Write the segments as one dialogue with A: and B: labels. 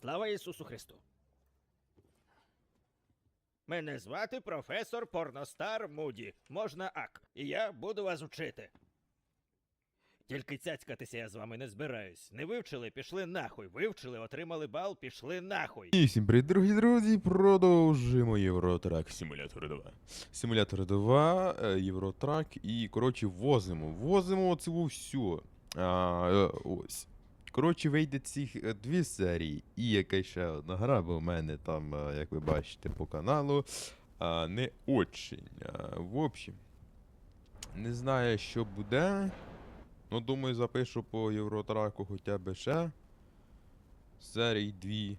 A: Слава Ісусу Христу! Мене звати професор Порностар Муді. Можна ак. І я буду вас вчити. Тільки цяцькатися я з вами не збираюсь. Не вивчили, пішли нахуй. Вивчили, отримали бал, пішли нахуй.
B: І всім привіт, дорогі друзі, продовжуємо Євротрак Симулятор 2. Симулятор 2, е, Євротрак і, коротше, возимо. Возимо цю всю. А, е, ось. Коротше, вийде цих е, дві серії, і якась ще одна гра, бо в мене там, е, як ви бачите по каналу, а, не очень. А, в общем, не знаю, що буде. Ну, думаю, запишу по Євротраку хоча б ще. Серій дві.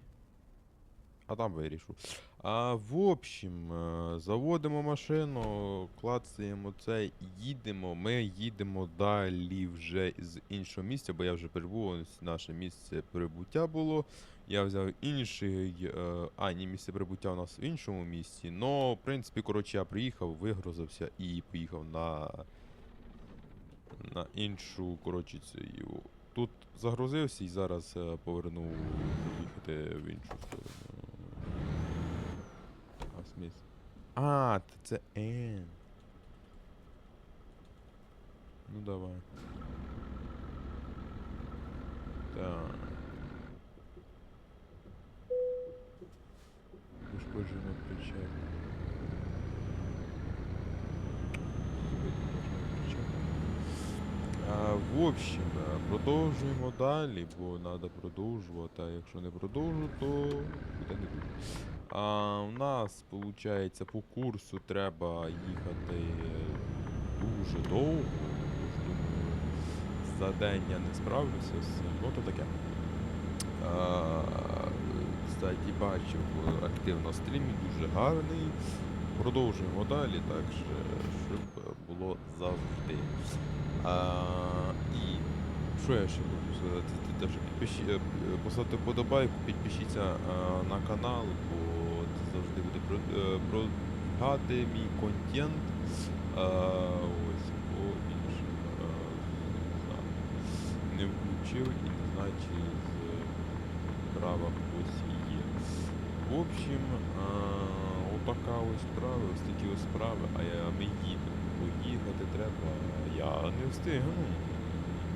B: А там вирішу. А в общем, е, заводимо машину, клацаємо це, їдемо. Ми їдемо далі вже з іншого місця, бо я вже прибув, наше місце прибуття було. Я взяв інший. е, А, ні, місце прибуття у нас в іншому місці. Но, в принципі, коротше, я приїхав, вигрузився і поїхав на. На іншу, коротше. Тут загрузився і зараз е, повернув їхати в іншу сторону. А сміс. А, це N. Ну давай. Так. Пошкоджено причеп. А, в общем, е, продовжуємо далі, бо треба продовжувати, а якщо не продовжу, то буде не буде. А у нас, виходить, по курсу треба їхати дуже довго. За день я не справлюся з ну то таке. А, кстати, бачив активно стрім, дуже гарний. Продовжуємо далі, так що, щоб було завжди. А, і що я ще хочу сказати? Те, що підпиші, е, поставте вподобайку, підпишіться а, на канал, бо це завжди буде про- е, мій контент. А, ось, бо а, не включив і не знаю, чи з права хтось є. В общем, а, отака ось справа, ось такі ось справи, а я, ми їдемо. Поїхати треба. Я не встигну.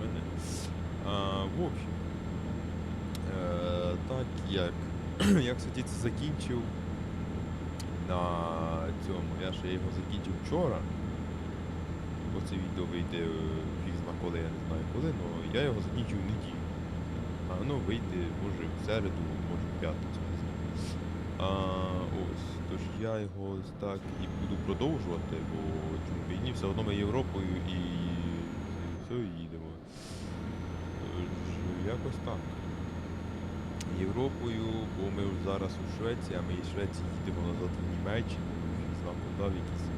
B: Мене. А, в общем, е, так як я, кстати, це закінчив на цьому. Я ще його закінчив вчора. Бо це відео вийде е, фіг зна коли, я не знаю коли, але я його закінчив неділю. А воно вийде, може, в середу, може в п'ятницю. А, ось, тож я його так і буду продовжувати, бо чому б все одно ми Європою і все, їдемо. Тож, якось так. Європою, бо ми зараз у Швеції, а ми із Швеції їдемо назад в Німеччину, знав подав якісь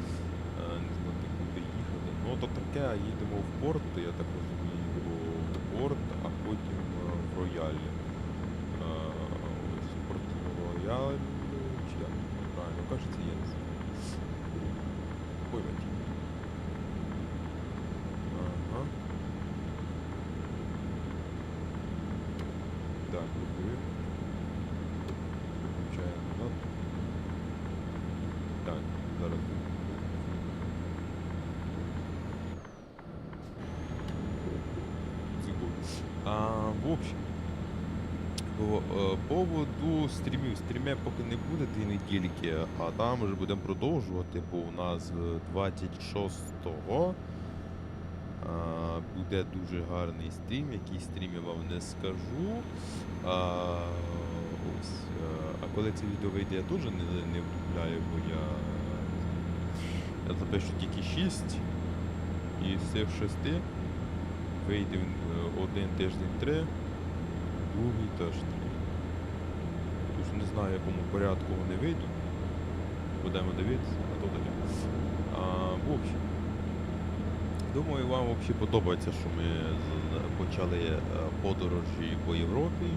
B: е, не знати куди їхати. Ну то таке, їдемо в порт, я так розумію, в порт, а потім е, в рояль. Е, ось порт рояль, чи як правильно кажеться, я не знаю. Поймете. Ага. Так, рухи. Включаємо назад. Так, зараз. Секунду. А, в общем, по е, поводу стрімів. Стрімів поки не буде дві недільки, а там вже будемо продовжувати, бо у нас е, 26-го а, буде дуже гарний стрім. Який стрім я вам не скажу. А, ось, е, а коли це відео вийде, я теж не, не вдупляю, бо я, я запишу тільки 6. І з цих 6 вийде е, один тиждень 3, другий теж 3. Не знаю, в якому порядку вони вийдуть. Будемо дивитися, а то таке. А, в общем, думаю, вам взагалі подобається, що ми почали е, подорожі по Європі.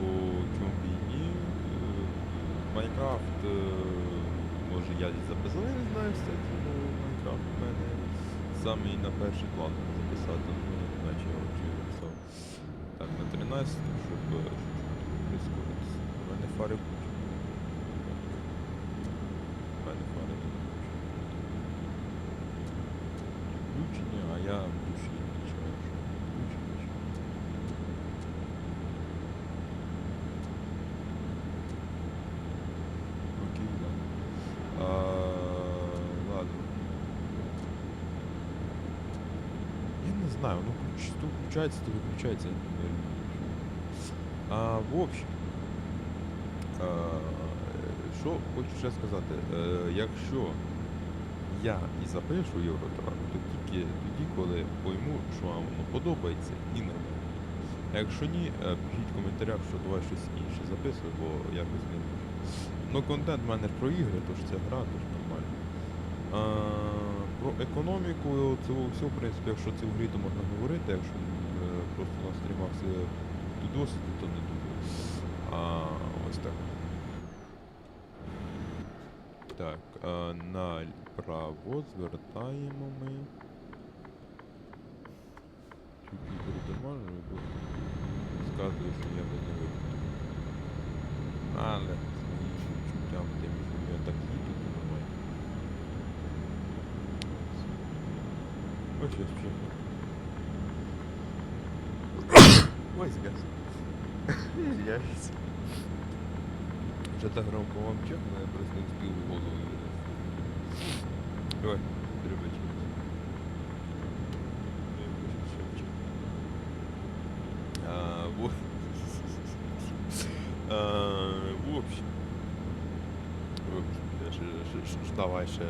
B: Бо чому б і ні. Е, Майнкрафт, е, може я десь записав, я не знаю, кстати, ну Майнкрафт у мене самий на перший план записати, ну, наче я вже записав. Так, на 13, щоб, е, щоб швидко фари включені. У мене фари не включені. Включені, а я в душі не чую, що включені. чи- Окей, ладно. А, ладно. Я не знаю, ну ключ, то включается, то выключается. я не знаю. А, в общем, а, е, що хочу ще сказати, е, якщо я і запишу Євротрак, то тільки тоді, коли пойму, що вам воно подобається і не. А якщо ні, е, пишіть в коментарях, що давай щось інше записуй, бо якось не можу. Ну контент в мене про ігри, тож це гра, тож нормально. А, про економіку цього всього, в принципі, якщо це в грі, то можна говорити, якщо е, просто на стрімах це досвід, то не думаю. А, ось так. Так, а, направо звертаємо ми. Чуть не перетормажую, бо сказую, що я би не виходив. Але з моїм відчуттям тим, що я так їду, то нормально. Ось я чесно. Ой, згас. Извиняюсь. Вже так громко вам чекно, я просто не встиг голову. Ой, дрібочки. А, вот. А, в общем. В общем, давай ще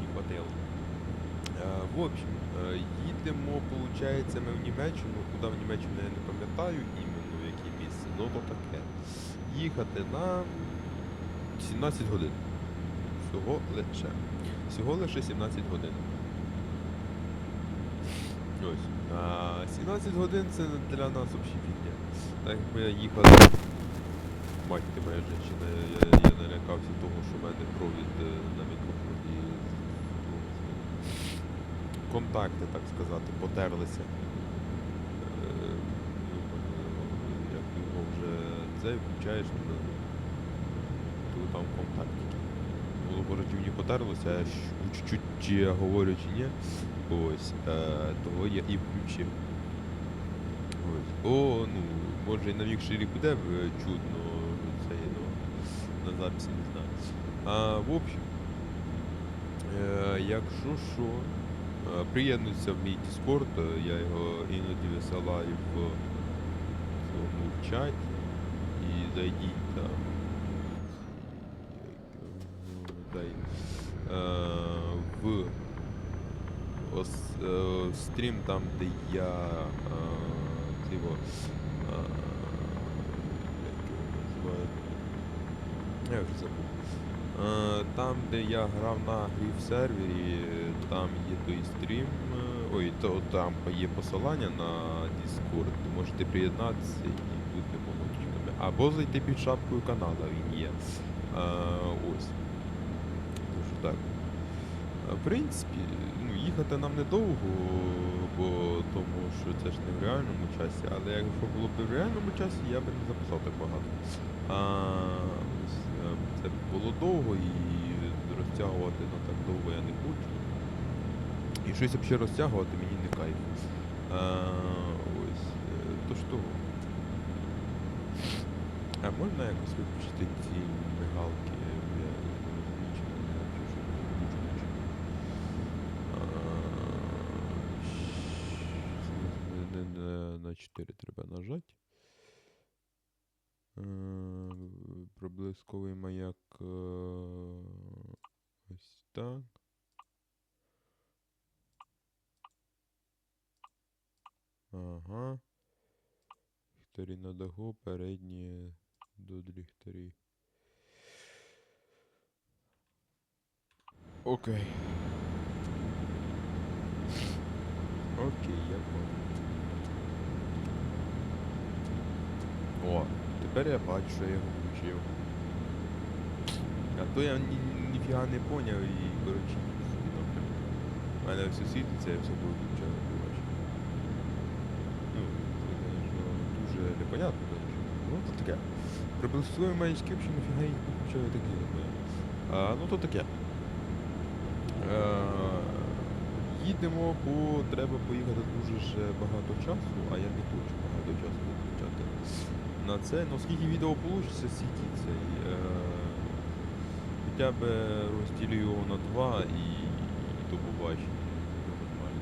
B: не хватило. В общем, е, їдемо, получається, ми в Німеччину. Куди в Німеччину я не пам'ятаю іменно в яке місце, ну то таке. Їхати на 17 годин. Всього лише. Всього лише 17 годин. Ось. А 17 годин це для нас взагалі фігня. Так якби я їхав. Мать моя жінка, я, я налякався того, що в мене провід е, на мікрофоні. Контакти, так сказати, потерлися. Е, Як його вже це включаєш, то, то там контактики. Вроді потерлося, а чуть-чуть чи я говорю чи ні. Ось, е, того я і включив. Ось. О, ну, може і на мікшері буде е, чутно, це ну, на записі не знаю. А, в общем, е, якщо що, е, приєднуйся в мій Discord, я його іноді висилаю в цьому чаті. І там. його, Дай. Е, в е, стрім там, де я е, е, його? Я вже забув. Е, там, де я грав на грі в сервері, там є той стрім. е, Ой, то там є посилання на Discord, можете приєднатися. Або зайти під шапкою канала, він є. Е, ось. Дуже так. В принципі, ну, їхати нам недовго, бо тому що це ж не в реальному часі, але якщо було б в реальному часі, я би не записав так багато. А, ось, е, це було довго і розтягувати на так довго я не хочу. І щось взагалі розтягувати мені не кайф. А, ось, е, то що. А можна якось виключити ці мигалки? Я не На 4 треба нажати. Проблисковий маяк. е, Ось так. Ага. Ліхтарі на даху, передні до ліхтарі. Окей. Окей, я понял. О, тепер я бачу, що я його включив. А то я ні, ніфіга не поняв і, коротше. У мене все світиться, я все виключаю, ти бачиш. Ну, це, звісно, дуже непонятно, то таке. Приплюсовуємо маячки, взагалі нафіга їх включаю такі. Ну то таке. Е, їдемо, бо треба поїхати дуже ж багато часу, а я не хочу багато часу витрачати на це. Ну скільки відео вийде, стільки цей. Е, хоча б розділю його на два і, і до побачення. Буде Нормально.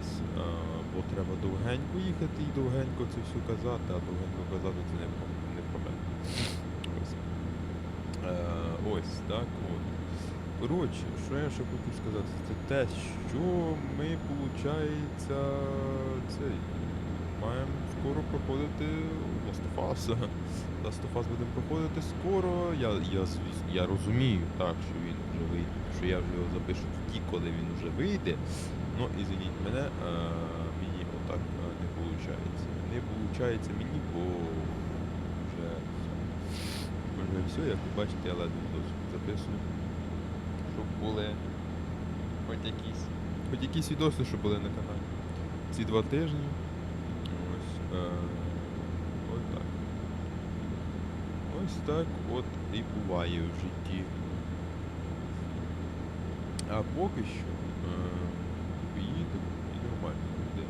B: Ось. Е, бо треба довгенько їхати і довгенько це все казати, а довгенько казати це не не про. Ось. Е, ось, так от. Коротше, що я ще хочу сказати, це те, що ми, виходить, цей, маємо скоро проходити of Us будемо проходити скоро. Я, я, я розумію, так, що він вже вийде, що я вже його запишу тоді, коли він вже вийде. Ну, ізвиніть мене, а, мені отак а, не виходить. Не виходить мені, бо вже все. Вже все, як ви бачите, я ледве досі записую. Щоб були хоч якісь. Хоч якісь відоси, щоб були на каналі. Ці два тижні. Ось. Е, ось так. Ось так от і буває в житті. А поки що е, їдемо і нормально буде.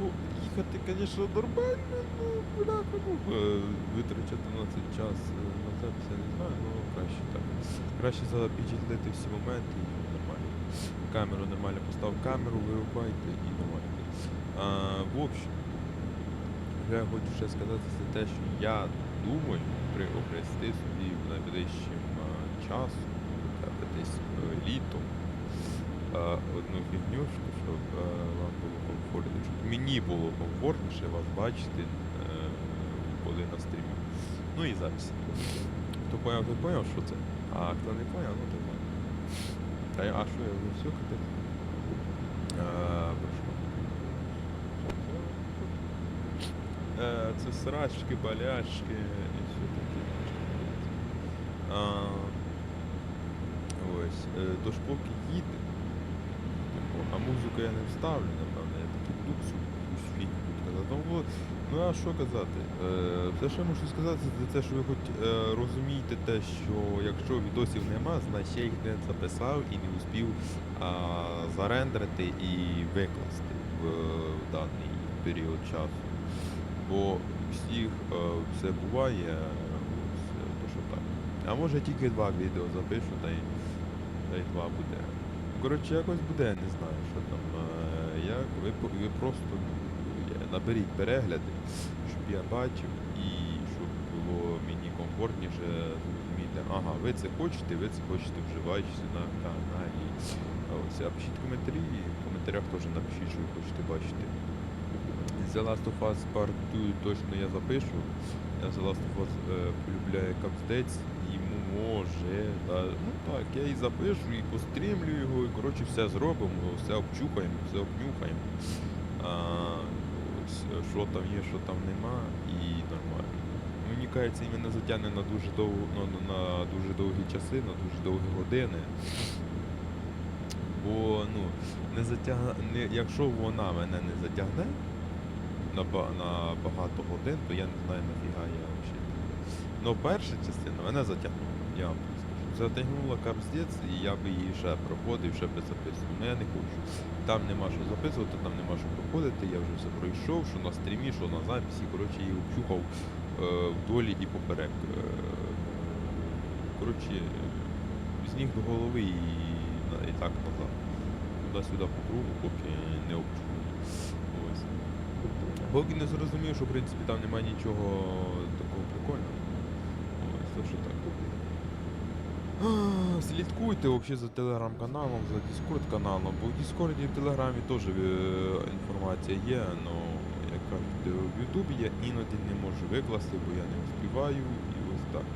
B: Ну, їхати, звісно, нормально, ну, бляха, ну, е, витрачати на цей час е, на запис, я не знаю, ну краще так. Краще запечатлити всі моменти і нормально. Камеру нормально постав камеру, вирубайте і нормально. А, в общем, я хочу ще сказати за те, що я думаю приобрести собі в найближчим часом, десь е, літом, одну фігнюшку, щоб е, вам було комфортно, щоб мені було комфортніше вас бачити, е, коли на стрімі. Ну і записі. Хто поняв, той поняв, що це. А хто не поняв, ну той поняв. Та а що я що? Е, Це срачки, болячки і все таке. Ось. е, Тож поки їде. А музику я не вставлю, напевно, я таки буду всю якусь фігню тут. Ну, а що казати? Е, все, що я можу сказати, це те, що ви хоч е, розумієте те, що якщо відосів нема, значить я їх не записав і не успів а, зарендерити і викласти в, в даний період часу. Бо всіх е, все буває, ось, е, то що так. А може тільки два відео запишу, та й, та й два буде. Коротше, якось буде, я не знаю, що там. Е, як ви, ви просто наберіть перегляди, щоб я бачив і щоб було мені комфортніше зрозуміти, ага, ви це хочете, ви це хочете вживаючися на каналі. Ось, пишіть коментарі, і в коментарях теж напишіть, що ви хочете бачити. The Last of Us Part 2 точно я запишу. Я The Last of Us е, полюбляю капстець, йому може. Та, ну так, я і запишу, і пострімлю його, і коротше все зробимо, все обчухаємо, все обнюхаємо. А, ось, що там є, що там нема, і нормально. Мені кажеться, мене затягне на дуже довго, на, на дуже довгі часи, на дуже довгі години. Бо ну, не затягне, не, якщо вона мене не затягне на, на багато годин, то я не знаю нафіга я взагалі. Ну перша частина мене затягнула, я вам скажу. Затягнула капздець, і я би її ще проходив, ще би записував. Ну я не хочу. Там нема що записувати, там нема що проходити, я вже все пройшов, що на стрімі, що на записі. Коротше, її обчухав е, вдолі і поперек. Е, коротше, з ніг до голови і, і так назад. Туди-сюди по кругу, поки не обчухав. Ось. Поки не зрозумів, що в принципі там немає нічого такого прикольного. Ось, то що так. Слідкуйте взагалі за телеграм-каналом, за Discord каналом, бо в Discord і в Телеграмі теж е, інформація є, але як кажуть, в Ютубі я іноді не можу викласти, бо я не успіваю і ось так.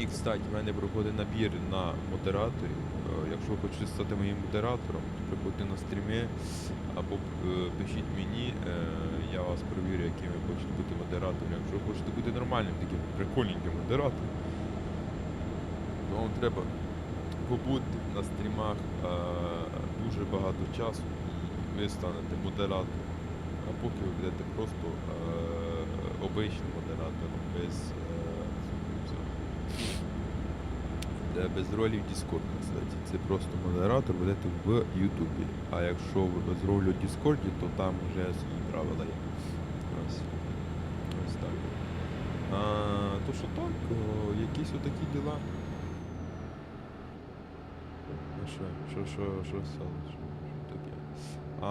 B: І, кстати, в мене проходить набір на модераторів. Е, Якщо ви хочете стати моїм модератором, то приходьте на стріми або е, пишіть мені, я вас перевірю, яким ви хочете бути модератором. Якщо ви хочете бути нормальним, таким прикольненьким модератором, то вам треба побути на стрімах е, дуже багато часу і ви станете модератором. А поки ви будете просто е, обичним модератором, без е, без ролі в Discord, кстати. Це просто модератор ведете в Ютубі. А якщо ви з ролью в Discord, то там вже свої правила є. Ось. Так. А, то що так, якісь отакі діла. А що, що, що, що сталося? Що, що таке? А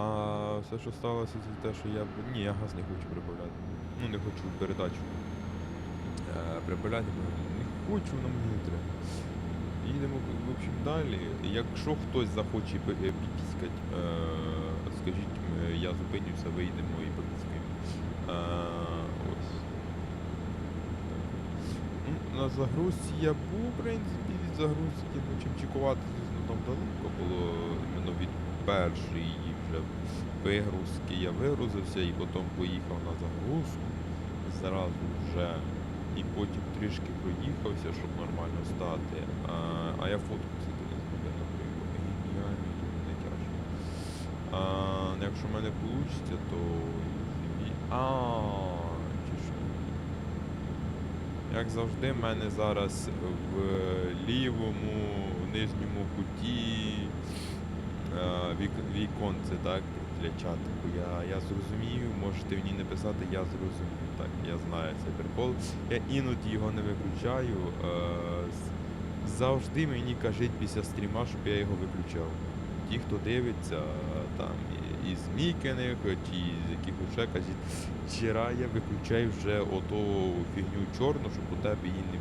B: все, що сталося, це те, що я. Ні, я газ не хочу прибавляти. Ну, не хочу передачу. Е, прибавляти не хочу, мені не треба. Їдемо, в общем, далі. Якщо хтось захоче пи- е, е, скажіть, я зупинюся, вийдемо і попіскаємо. Е, ось. Ну, на загрузці я був, в принципі, від загрузки, ну чим чекувати, звісно, було іменно від першої вже вигрузки я вигрузився і потім поїхав на загрузку зразу вже. І потім трішки проїхався, щоб нормально стати. А, а я фотку кстати, не зробив на. Геніально, не тяжко. А, якщо в мене вийде, то. А, чи? Як завжди, в мене зараз в лівому нижньому куті е, віконце, так, для чатику. Я, я зрозумів, можете мені написати, я зрозумів. Так, я знаю цей прикол. Я іноді його не виключаю. Е, завжди мені кажуть після стріма, щоб я його виключав. Ті, хто дивиться, е, там із Мікених, чи з якихось ще кажуть, вчора я виключаю вже ото фігню чорну, щоб у тебе її не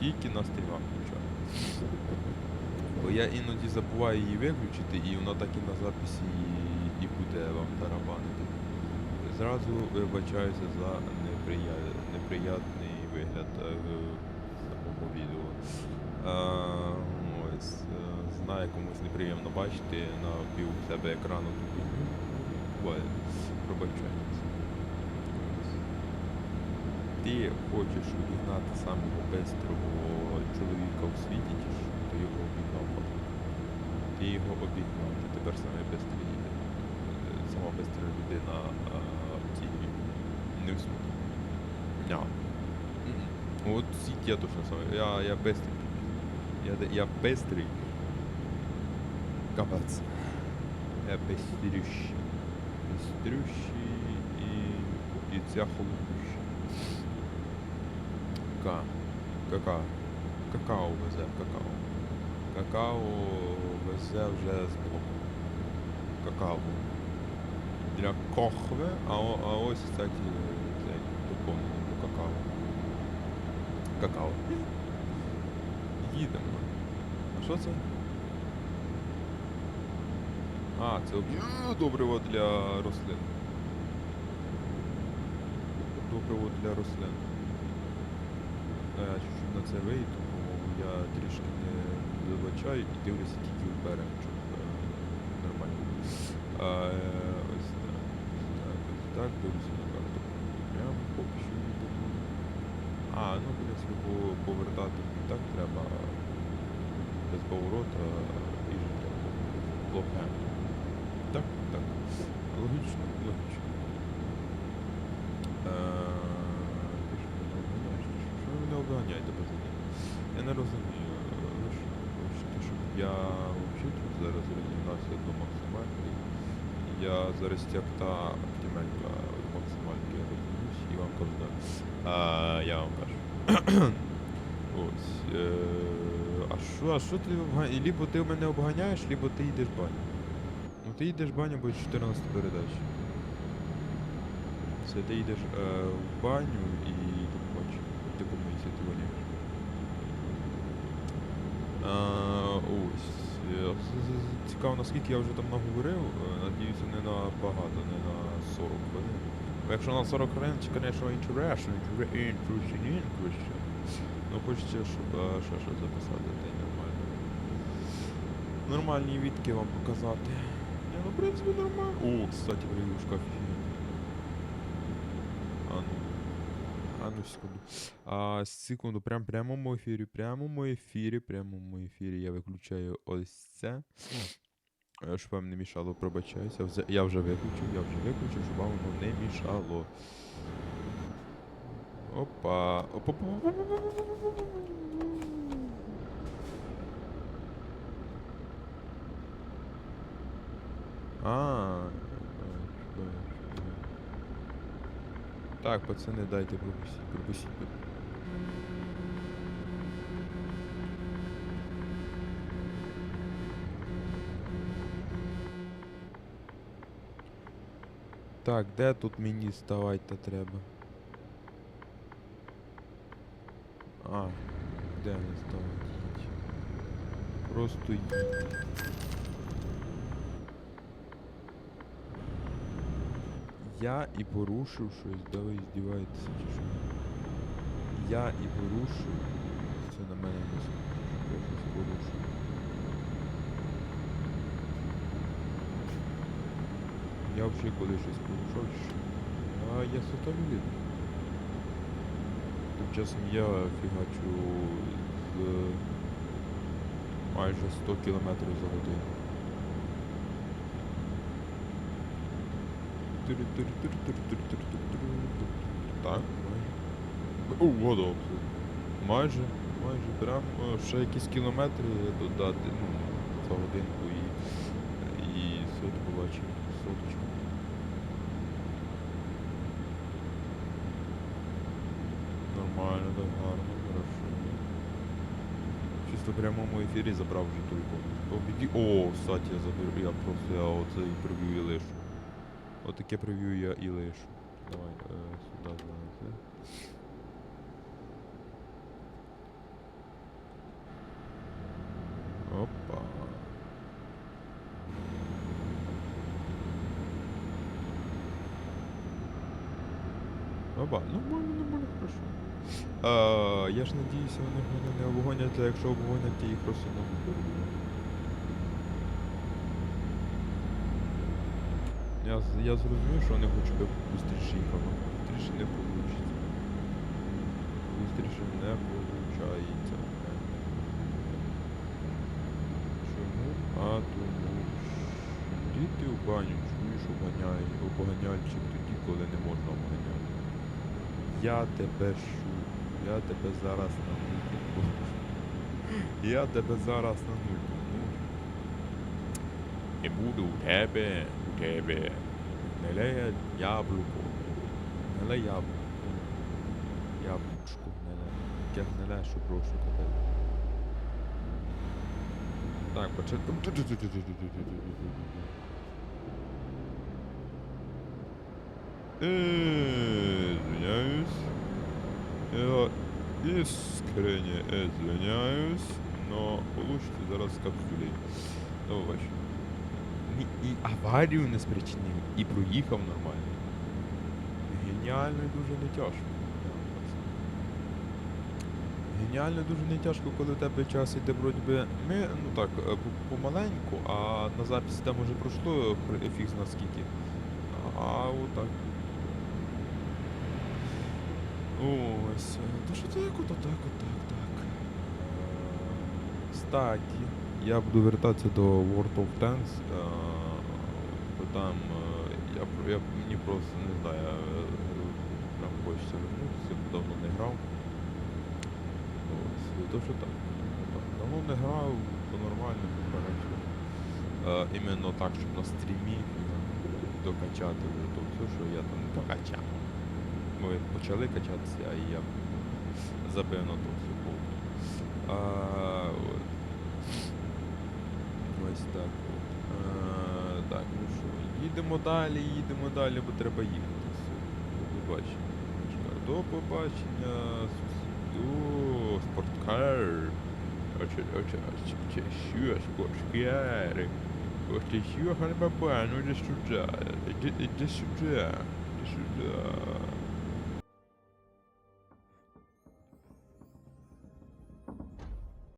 B: тільки на стрімах включаю. Бо я іноді забуваю її виключити, і вона так і на записі і, і буде вам тарабанити. Зразу вибачаюся за неприя... неприятний вигляд е, в відео. А, ось, е, знаю, комусь неприємно бачити на пів себе екрану тут. Пробачаюся. Ти хочеш обігнати самого бистрого чоловіка у світі? Ти його обігнав. Ти його обігнав, ти тепер саме бистрий, е, сама бистра людина в цій грі. Не в. Ня. От в світі я точно саме. Я, я бистрий. Я, я бистрий. Капець. Я бистрющий. Бистрющий і, і ця холодуща. Ка. Кака. Какао везе, какао. Какао везе вже з блоку. Какао. Для кохви, а, а ось, кстати, цей доповнений до какао. Какао. Їдемо. А що це? А, це об- добриво для рослин. Добриво для рослин. Е, чуть-чуть на це вийду, бо я трішки не вибачаю і дивлюся тільки вперед, щоб е, нормально. А, е, ось так. Так, так, дивлюся на карту. Прямо поки що їдемо. А, ну, принципі, по- повертати так треба без поворота і життя. Плохе. Так, так. Логічно, логічно. Е, ти що мене обганяєш, чи мене пацани? Я не розумію. я тут зараз розігнався до максимальної? Я зараз як та оптималька максимальки розігнусь і вам кажу. А, я вам кажу. Ось. Е, а що, а що ти обганяєш? Лібо ти мене обганяєш, либо ти йдеш баню. Ну ти йдеш баню, бо 14 передача. Це ти йдеш е, в баню і ти. А, ось. Е, Цікаво, наскільки я вже там наговорив. Е, Надіюся, не на багато, не на 40 хвилин. Якщо на 40 хвилин, це, звісно, interesting, interesting, interesting. Ну хочеться, щоб е, ще щось записати, та й нормально. Нормальні відки вам показати. Ну, в принципі, нормально. О, кстати, варюшка офігенна. А ну. Ну секунду. А, секунду, прям прямому ефірі, прямому ефірі, прямому ефірі я виключаю ось це. Щоб вам не мішало, пробачаюся. Я вже виключив, я вже виключив, щоб вам воно не мішало. Опа. опа А. Так, пацани, дайте пропустіть, пропустіть. Так, де тут мені ставати треба? А, де не ставати? Просто їдь. Я і порушив щось, да ви здіваєтеся чи що? Я і порушив. Це на мене не щось порушив. Я взагалі коли щось порушав, чи що? А я сотовілі. Тим часом я фігачу з майже 100 км за годину. Так, майже. О, вода Майже, майже прям е, ще якісь кілометри додати, ну, за годинку і, і сотку бачив, соточку. Нормально, так гарно, хорошо. Чисто в прямому ефірі забрав вже тільки. О, кстати, я заберу. Я просто я оце і прев'ю і лишу. Отаке прев'ю я і лишу. Давай, е, сюди занеси. Опа. Опа, нормально, нормально, хорошо. А, я ж надіюся, вони мене не обгонять, а якщо обгонять, то їх просто не обгонять. Я, зрозумів, що вони хочуть, щоб я швидше їхав, не вийде. Швидше не виходить. Чому? А тому діти в баню чуєш обганяють, обганяльчик тоді, коли не можна обганяти. Я тебе шу, я тебе зараз на нуль. Я тебе зараз на нуль. Не буду у тебе, у тебе. Не ле яблуко. Не ле яблуко. Яблучко не ле. Як не ле, що прошу тебе. Так, почати. Извиняюсь. Я искренне извиняюсь, но получите зараз капсулей. До побачення. І аварію не спричинив, і проїхав нормально. Геніально і дуже не тяжко. Геніально дуже не тяжко, коли в тебе час іде вроді би. Ми, ну так, е, помаленьку, а на записі там уже пройшло хр- фіг скільки. А отак. Ось. Та що так, от так, от так, так. Я буду вертатися до World of Tanks. е, бо там е, я, я мені просто не знаю, е, прям хочеться вернутися, давно не грав. Ось, то що так. Давно не грав, то нормально, коротше. Е, іменно так, щоб на стрімі докачати вже то все, що я там докачав. Ми почали качатися, а я забив на то все повну. Ось так. А, так, ну що, їдемо далі, їдемо далі, бо треба їхати. Все. До побачення. До побачення. О, спорткар. Оче, оче, оче, оче, що, спорткар. Ось ти що, ханбаба, ну іди сюди. Іди сюди. Іди сюди.